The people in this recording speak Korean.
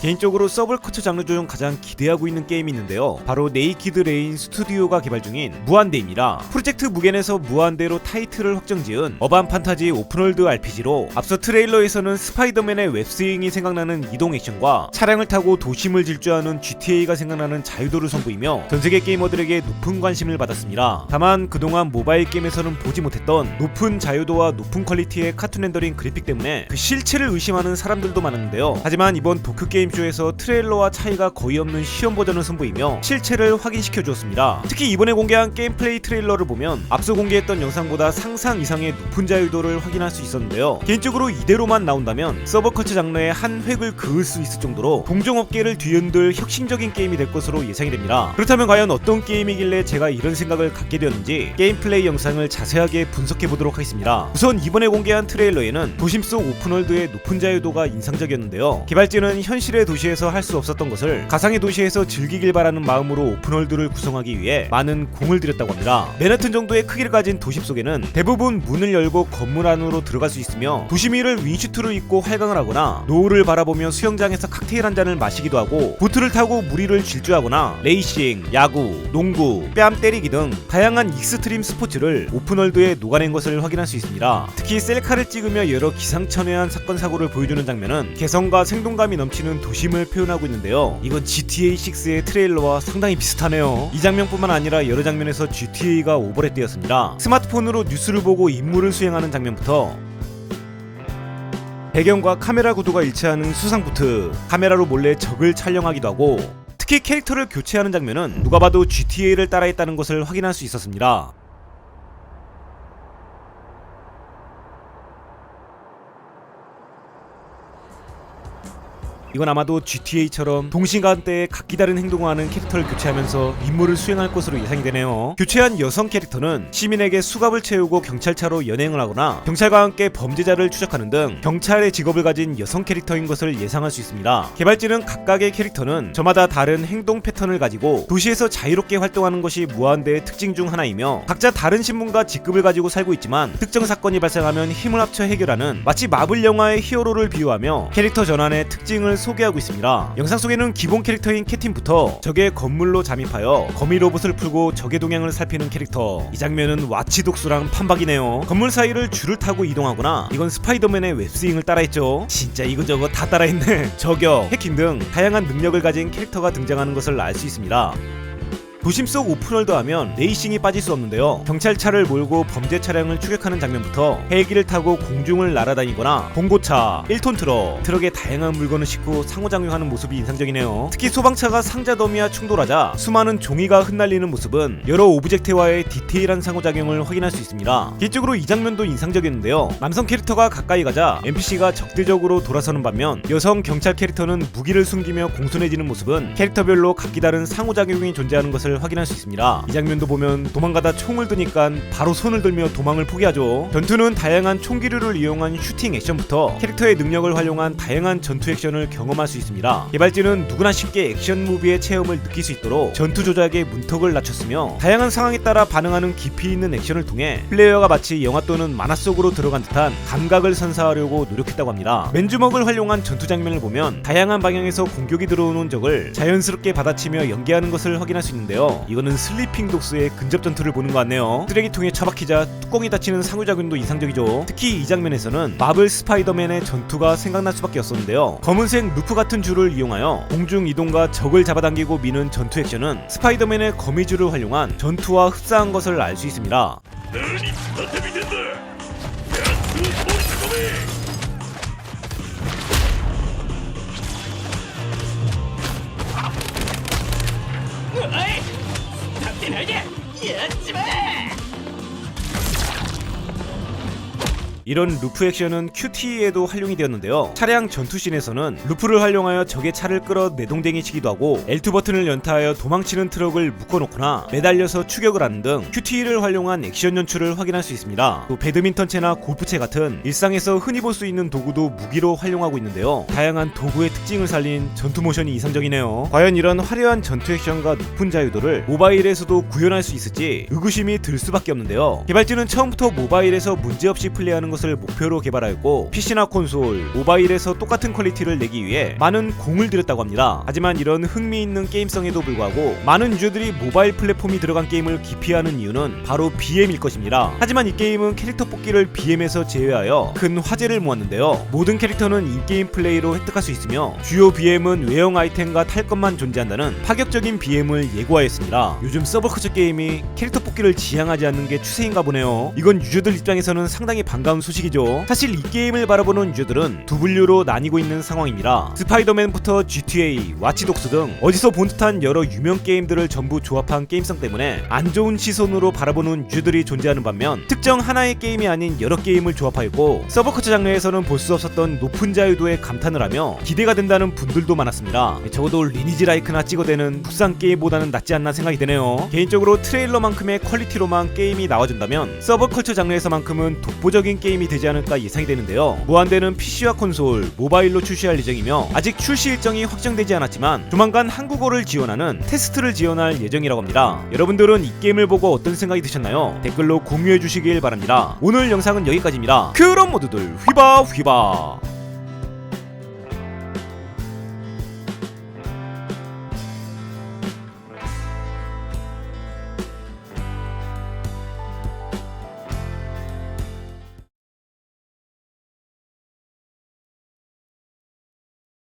개인적으로 서블커처 장르 중 가장 기대하고 있는 게임이 있는데요. 바로 네이키드 레인 스튜디오가 개발 중인 무한대입니다. 프로젝트 무겐에서 무한대로 타이틀을 확정지은 어반 판타지 오픈월드 RPG로 앞서 트레일러에서는 스파이더맨의 웹스윙이 생각나는 이동 액션과 차량을 타고 도심을 질주하는 GTA가 생각나는 자유도를 선보이며 전 세계 게이머들에게 높은 관심을 받았습니다. 다만 그동안 모바일 게임에서는 보지 못했던 높은 자유도와 높은 퀄리티의 카툰 렌더링 그래픽 때문에 그 실체를 의심하는 사람들도 많았는데요. 하지만 이번 도쿄 게임쇼에서 트레일러와 차이가 거의 없는 시험 버전을 선보이며 실체를 확인시켜 주었습니다. 특히 이번에 공개한 게임 플레이 트레일러를 보면 앞서 공개했던 영상보다 상상 이상의 높은 자유도를 확인할 수 있었는데요. 개인적으로 이대로만 나온다면 서버커츠 장르의 한 획을 그을 수 있을 정도로 동종업계를 뒤흔들 혁신적인 게임이 될 것으로 예상이 됩니다. 그렇다면 과연 어떤 게임이길래 제가 이런 생각을 갖게 되었는지 게임 플레이 영상을 자세하게 분석해 보도록 하겠습니다. 우선 이번에 공개한 트레일러에는 도심 속 오픈월드의 높은 자유도가 인상적이었는데요. 개발진은 현 실의 도시에서 할 수 없었던 것을 가상의 도시에서 즐기길 바라는 마음으로 오픈월드를 구성하기 위해 많은 공을 들였다고 합니다. 맨하튼 정도의 크기를 가진 도심 속에는 대부분 문을 열고 건물 안으로 들어갈 수 있으며 도심 위를 윈슈트를 입고 활강을 하거나 노을을 바라보며 수영장에서 칵테일 한 잔을 마시기도 하고 보트를 타고 물 위를 질주하거나 레이싱, 야구, 농구, 뺨 때리기 등 다양한 익스트림 스포츠를 오픈월드에 녹아낸 것을 확인할 수 있습니다. 특히 셀카를 찍으며 여러 기상천외한 사건 사고를 보여주는 장면은 개성과 생동감이 넘치는 도심을 표현하고 있는데요. 이건 GTA 6의 트레일러와 상당히 비슷하네요. 이 장면뿐만 아니라 여러 장면에서 GTA가 오버랩되었습니다. 스마트폰으로 뉴스를 보고 임무를 수행하는 장면부터 배경과 카메라 구도가 일치하는 수상 부트, 카메라로 몰래 적을 촬영하기도 하고 특히 캐릭터를 교체하는 장면은 누가 봐도 GTA를 따라했다는 것을 확인할 수 있었습니다. 이건 아마도 GTA처럼 동시간대에 각기 다른 행동을 하는 캐릭터를 교체하면서 임무를 수행할 것으로 예상이 되네요. 교체한 여성 캐릭터는 시민에게 수갑을 채우고 경찰차로 연행을 하거나 경찰과 함께 범죄자를 추적하는 등 경찰의 직업을 가진 여성 캐릭터인 것을 예상할 수 있습니다. 개발진은 각각의 캐릭터는 저마다 다른 행동 패턴을 가지고 도시에서 자유롭게 활동하는 것이 무한대의 특징 중 하나이며 각자 다른 신분과 직급을 가지고 살고 있지만 특정 사건이 발생하면 힘을 합쳐 해결하는 마치 마블 영화의 히어로를 비유하며 캐릭터 전환의 특징을 소개하고 있습니다. 영상 속에는 기본 캐릭터인 캐틴부터 적의 건물로 잠입하여 거미 로봇을 풀고 적의 동향을 살피는 캐릭터. 이 장면은 와치 독수랑 판박이네요. 건물 사이를 줄을 타고 이동하거나 이건 스파이더맨의 웹스윙을 따라했죠. 진짜 이거저거 다 따라했네. 저격, 해킹 등 다양한 능력을 가진 캐릭터가 등장하는 것을 알 수 있습니다. 도심 속 오픈월드 하면 레이싱이 빠질 수 없는데요. 경찰차를 몰고 범죄 차량을 추격하는 장면부터 헬기를 타고 공중을 날아다니거나 봉고차, 1톤 트럭, 트럭에 다양한 물건을 싣고 상호작용하는 모습이 인상적이네요. 특히 소방차가 상자 더미와 충돌하자 수많은 종이가 흩날리는 모습은 여러 오브젝트와의 디테일한 상호작용을 확인할 수 있습니다. 개인적으로 이 장면도 인상적이었는데요. 남성 캐릭터가 가까이 가자 NPC가 적대적으로 돌아서는 반면 여성 경찰 캐릭터는 무기를 숨기며 공손해지는 모습은 캐릭터별로 각기 다른 상호작용이 존재하는 것을 확인할 수 있습니다. 이 장면도 보면 도망가다 총을 드니까 바로 손을 들며 도망을 포기하죠. 전투는 다양한 총기류를 이용한 슈팅 액션부터 캐릭터의 능력을 활용한 다양한 전투 액션을 경험할 수 있습니다. 개발진은 누구나 쉽게 액션 무비의 체험을 느낄 수 있도록 전투 조작에 문턱을 낮췄으며 다양한 상황에 따라 반응하는 깊이 있는 액션을 통해 플레이어가 마치 영화 또는 만화 속으로 들어간 듯한 감각을 선사하려고 노력했다고 합니다. 맨주먹을 활용한 전투 장면을 보면 다양한 방향에서 공격이 들어오는 적을 자연스럽게 받아치며 연기하는 것을 확인할 수 있는데요. 이거는 슬리핑 독스의 근접 전투를 보는 것 같네요. 쓰레기통에 처박히자 뚜껑이 닫히는 상호작용도 인상적이죠. 특히 이 장면에서는 마블 스파이더맨의 전투가 생각날 수밖에 없었는데요. 검은색 루프 같은 줄을 이용하여 공중 이동과 적을 잡아당기고 미는 전투 액션은 스파이더맨의 거미줄을 활용한 전투와 흡사한 것을 알 수 있습니다. 이런 루프 액션은 QTE에도 활용이 되었는데요. 차량 전투씬에서는 루프를 활용하여 적의 차를 끌어 내동댕이 치기도 하고 L2 버튼을 연타하여 도망치는 트럭을 묶어놓거나 매달려서 추격을 하는 등 QTE를 활용한 액션 연출을 확인할 수 있습니다. 또 배드민턴채나 골프채 같은 일상에서 흔히 볼 수 있는 도구도 무기로 활용하고 있는데요. 다양한 도구의 특징을 살린 전투 모션이 이상적이네요. 과연 이런 화려한 전투 액션과 높은 자유도를 모바일에서도 구현할 수 있을지 의구심이 들 수밖에 없는데요. 개발진은 처음부터 모바일에서 문제없이 플레이하는 것을 것을 목표로 개발하였고 PC나 콘솔, 모바일에서 똑같은 퀄리티를 내기 위해 많은 공을 들였다고 합니다. 하지만 이런 흥미있는 게임성에도 불구하고 많은 유저들이 모바일 플랫폼이 들어간 게임을 기피하는 이유는 바로 BM일 것입니다. 하지만 이 게임은 캐릭터 뽑기를 BM에서 제외하여 큰 화제를 모았는데요. 모든 캐릭터는 인게임 플레이로 획득할 수 있으며 주요 BM은 외형 아이템과 탈 것만 존재한다는 파격적인 BM을 예고하였습니다. 요즘 서브컬처 게임이 캐릭터 뽑기를 지향하지 않는 게 추세인가 보네요. 이건 유저들 입장에서는 상당히 반가운 소식 이죠. 사실 이 게임을 바라보는 유저들은 두 분류로 나뉘고 있는 상황입니다. 스파이더맨부터 GTA, 와치독스 등 어디서 본 듯한 여러 유명 게임들을 전부 조합한 게임성 때문에 안 좋은 시선으로 바라보는 유저들이 존재하는 반면 특정 하나의 게임이 아닌 여러 게임을 조합하였고 서브컬처 장르에서는 볼 수 없었던 높은 자유도에 감탄을 하며 기대가 된다는 분들도 많았습니다. 적어도 리니지 라이크나 찍어대는 국산 게임보다는 낫지 않나 생각이 드네요. 개인적으로 트레일러만큼의 퀄리티로만 게임이 나와준다면 서브컬처 장르에서만큼은 독보적인 게임이 되지 않을까 예상이 되는데요. 무한대는 PC와 콘솔, 모바일로 출시할 예정이며 아직 출시 일정이 확정되지 않았지만 조만간 한국어를 지원하는 테스트를 지원할 예정이라고 합니다. 여러분들은 이 게임을 보고 어떤 생각이 드셨나요? 댓글로 공유해 주시길 바랍니다. 오늘 영상은 여기까지입니다. 그럼 모두들 휘바 휘바